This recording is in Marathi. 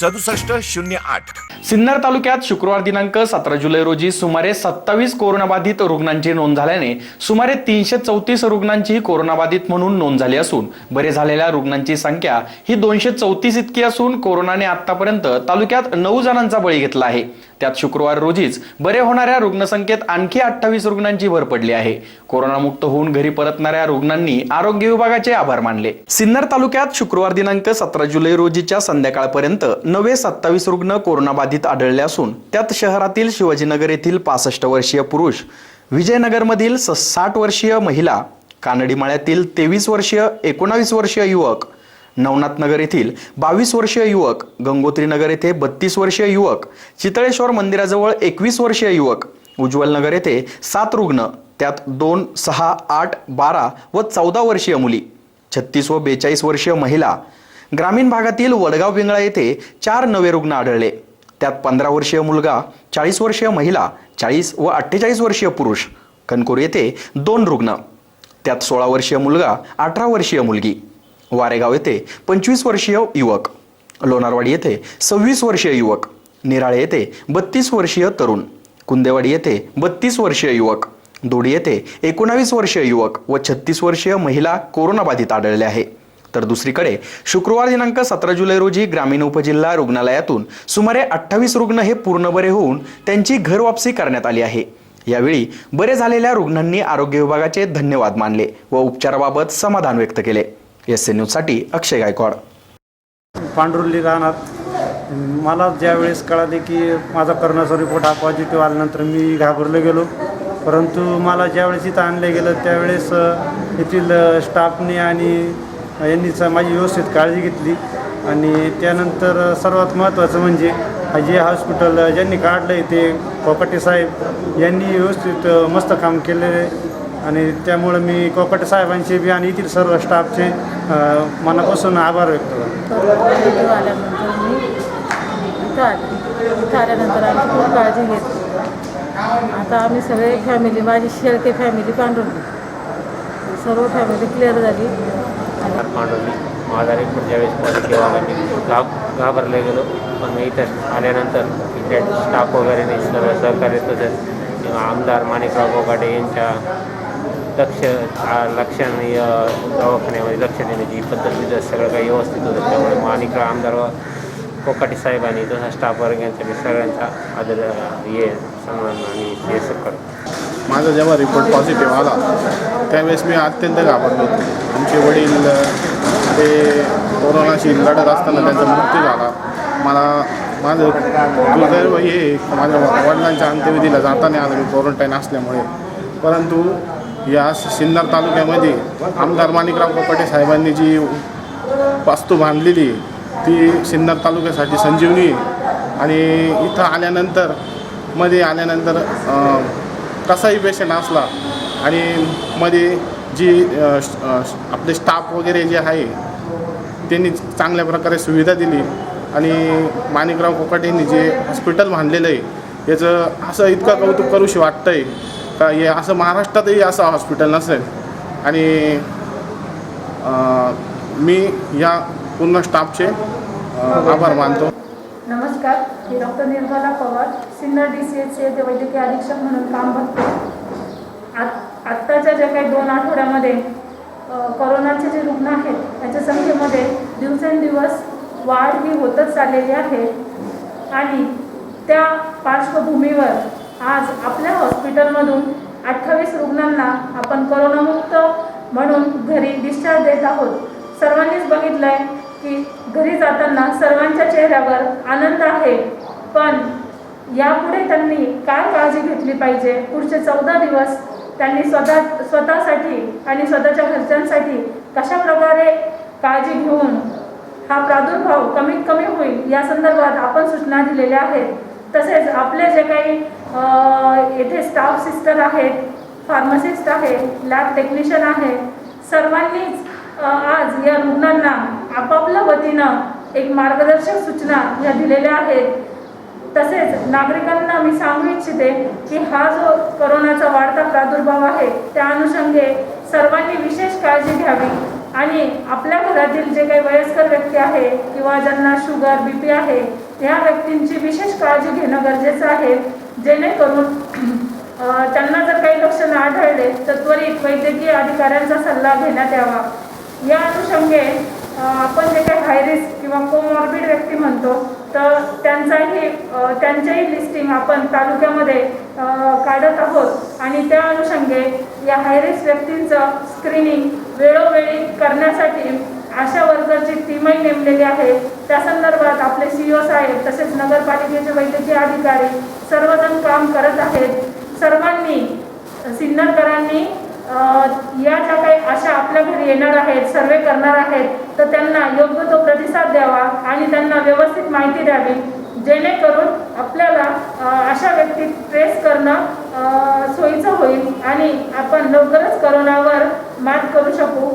सदुसष्ट शून्य आठ. सिन्नर तालुक्यात शुक्रवार दिनांक सतरा जुलै रोजी सुमारे सत्तावीस कोरोनाबाधित रुग्णांची नोंद झाल्याने सुमारे तीनशे चौतीस रुग्णांची कोरोनाबाधित म्हणून नोंद झाली असून बरे झालेल्या रुग्णांची संख्या ही दोनशे चौतीस इतकी असून कोरोनाने आतापर्यंत तालुक्यात नऊ जणांचा बळी घेतला आहे. त्यात शुक्रवार रोजीच बरे होणाऱ्या रुग्णसंख्येत आणखी अठ्ठावीस रुग्णांची भर पडली आहे. कोरोनामुक्त होऊन घरी परतणाऱ्या रुग्णांनी आरोग्य विभागाचे आभार मानले. सिन्नर तालुक्यात शुक्रवार दिनांक सतरा जुलै रोजीच्या संध्याकाळपर्यंत नवे सत्तावीस रुग्ण कोरोनाबाधित आढळले असून त्यात शहरातील शिवाजीनगर येथील पासष्ट वर्षीय पुरुष विजयनगरमधील स- साठ वर्षीय महिला कानडीमाळ्यातील तेवीस वर्षीय एकोणावीस वर्षीय युवक नवनाथ नगर येथील बावीस वर्षीय युवक गंगोत्रीनगर येथे बत्तीस वर्षीय युवक चितळेश्वर मंदिराजवळ एकवीस वर्षीय युवक उज्ज्वल नगर येथे सात रुग्ण त्यात दोन सहा आठ बारा व चौदा वर्षीय मुली छत्तीस व बेचाळीस वर्षीय महिला ग्रामीण भागातील वडगाव पिंगळा येथे चार नवे रुग्ण आढळले. त्यात पंधरा वर्षीय मुलगा चाळीस वर्षीय महिला चाळीस व अठ्ठेचाळीस वर्षीय पुरुष. कणकूर येथे दोन रुग्ण. त्यात सोळा वर्षीय मुलगा अठरा वर्षीय मुलगी. वारेगाव येथे पंचवीस वर्षीय युवक. लोणारवाडी येथे सव्वीस वर्षीय युवक. निराळे येथे बत्तीस वर्षीय तरुण. कुंदेवाडी येथे बत्तीस वर्षीय युवक. दोडी येथे एकोणावीस वर्षीय युवक व छत्तीस वर्षीय महिला कोरोनाबाधित आढळले आहे. तर दुसरीकडे शुक्रवार दिनांक सतरा जुलै रोजी ग्रामीण उपजिल्हा रुग्णालयातून सुमारे अठ्ठावीस रुग्ण हे पूर्ण बरे होऊन त्यांची घरवापसी करण्यात आली आहे. यावेळी बरे झालेल्या रुग्णांनी आरोग्य विभागाचे धन्यवाद मानले व उपचाराबाबत समाधान व्यक्त केले. एस एन न्यूजसाठी अक्षय गायकवाड. पांडुरली राहणार मला ज्यावेळेस कळाले की माझा करण्याचा रिपोर्ट हा पॉझिटिव्ह आल्यानंतर मी घाबरलो गेलो. परंतु मला ज्यावेळेस इथं आणलं गेलं त्यावेळेस येथील स्टाफने आणि यांनी स- माझी व्यवस्थित काळजी घेतली. आणि त्यानंतर सर्वात महत्त्वाचं म्हणजे जे हॉस्पिटल ज्यांनी काढलं आहे ते कोकाटे साहेब यांनी व्यवस्थित मस्त काम केले आहे आणि त्यामुळं मी कोकाटे साहेबांचे बी आणि इतर सर्व स्टाफचे मनापासून आभार व्यक्त करतो. आल्यानंतर आल्यानंतर आम्ही खूप काळजी घेतली आता आम्ही सगळे फॅमिली माझी शेळके फॅमिली पांढरली सर्व फॅमिली क्लिअर झाली. आणि मांडवली माझा रिपोर्ट ज्यावेळेस पॉझिटिव्ह आला मी घाब घाबरले गेलो पण मी इथं आल्यानंतर इथे स्टाफ वगैरे नाही सर्व सहकार्य तसंच आमदार माणिकराव गोगाडे यांच्या लक्ष आ- लक्षणीय दवाखान्यामध्ये लक्ष देण्याची पद्धत तिथं सगळं काही व्यवस्थित होतं त्यामुळे माणिकराव आमदार व कोकाटे साहेब आणि तसा स्टाफ वर्गांचा मी सगळ्यांचा आदर हे सन्मान आणि हे करतो माझा जेव्हा रिपोर्ट पॉझिटिव्ह आला त्यावेळेस मी अत्यंत घाबरलो होतो. आमचे वडील ते कोरोनाशी लढत असताना त्यांचा मृत्यू झाला. मला माझं दुर्दैव हे माझ्या वडिलांच्या अंत्यविधीला जाताना आलं मी क्वारंटाईन असल्यामुळे. परंतु या सिन्नर तालुक्यामध्ये आमदार माणिकराव कोकाटे साहेबांनी जी वास्तू बांधलेली ती सिन्नर तालुक्यासाठी संजीवनी आणि इथं आल्यानंतरमध्ये आल्यानंतर कसाही पेशंट असला आणि मध्ये जी श- आपले स्टाफ वगैरे जे आहे त्यांनी चांगल्या प्रकारे सुविधा दिली आणि माणिकराव कोकाटेंनी जे हॉस्पिटल बांधलेलं आहे याचं असं इतकं कौतुक करूशी वाटतं आहे का हे असं महाराष्ट्रातही असं हॉस्पिटल नसेल. आणि मी या पूर्ण स्टाफचे आभार मानतो. नमस्कार मी doctor Nirmala Pawar Sinnar D C H येथे वैद्यकीय अधीक्षक म्हणून काम बघते. आत आत्ताच्या ज्या काही दोन आठवड्यामध्ये करोनाचे कोरोनाचे जे रुग्ण आहेत त्याच्या संख्येमध्ये दिवसेंदिवस वाढ ही होतच चाललेली आहे. आणि त्या पार्श्वभूमीवर आज आपल्या हॉस्पिटलमधून अठ्ठावीस रुग्णांना आपण करोनामुक्त म्हणून घरी डिस्चार्ज देत आहोत. सर्वांनीच बघितलं आहे की घरी जाताना सर्वांच्या चेहऱ्यावर आनंद आहे. पण यापुढे त्यांनी काय काळजी घेतली पाहिजे? पुढचे चौदा दिवस त्यांनी स्वतः स्वतःसाठी आणि स्वतःच्या घरच्यांसाठी कशा प्रकारे काळजी घेऊन हा प्रादुर्भाव कमीत कमी होईल या संदर्भात आपण सूचना दिलेल्या आहेत. तसेच आपले जे काही येथे स्टाफ सिस्टर आहेत फार्मसिस्ट आहे लॅब टेक्निशियन आहे सर्वांनीच आज या रुग्णांना आपापल्या वतीनं एक मार्गदर्शक सूचना या दिलेल्या आहेत. तसेच नागरिकांना मी सांगू इच्छिते की हा जो करोनाचा वाढता प्रादुर्भाव आहे त्या अनुषंगे सर्वांनी विशेष काळजी घ्यावी आणि आपल्या घरातील जे काही वयस्कर व्यक्ती आहे किंवा ज्यांना शुगर बी पी आहे ह्या व्यक्तींची विशेष काळजी घेणं गरजेचं आहे. जेणेकरून त्यांना जर काही लक्षणं आढळले तर त्वरित वैद्यकीय अधिकाऱ्यांचा सल्ला घेण्यात यावा. या अनुषंगे आपण जे काही हायरिस्क किंवा कोमॉर्बिड व्यक्ती म्हणतो तर त्यांचाही त्यांच्याही लिस्टिंग आपण तालुक्यामध्ये काढत आहोत. आणि त्या अनुषंगे या हायरिस्क व्यक्तींचं स्क्रीनिंग वेळोवेळी करण्यासाठी आशा वर्करची टीमही नेमलेली आहे. त्या संदर्भात आपले सी ओ साहेब तसेच नगरपालिकेचे वैद्यकीय अधिकारी सर्वजण काम करत आहेत. सर्वांनी सिन्नरकरांनी या ज्या काही आशा आपल्या घरी येणार आहेत सर्वे करणार आहेत तर त्यांना योग्य तो प्रतिसाद द्यावा आणि त्यांना व्यवस्थित माहिती द्यावी जेणेकरून आपल्याला अशा व्यक्ती ट्रेस करणं सोयीचं होईल आणि आपण लवकरच करोनावर मात करू शकू.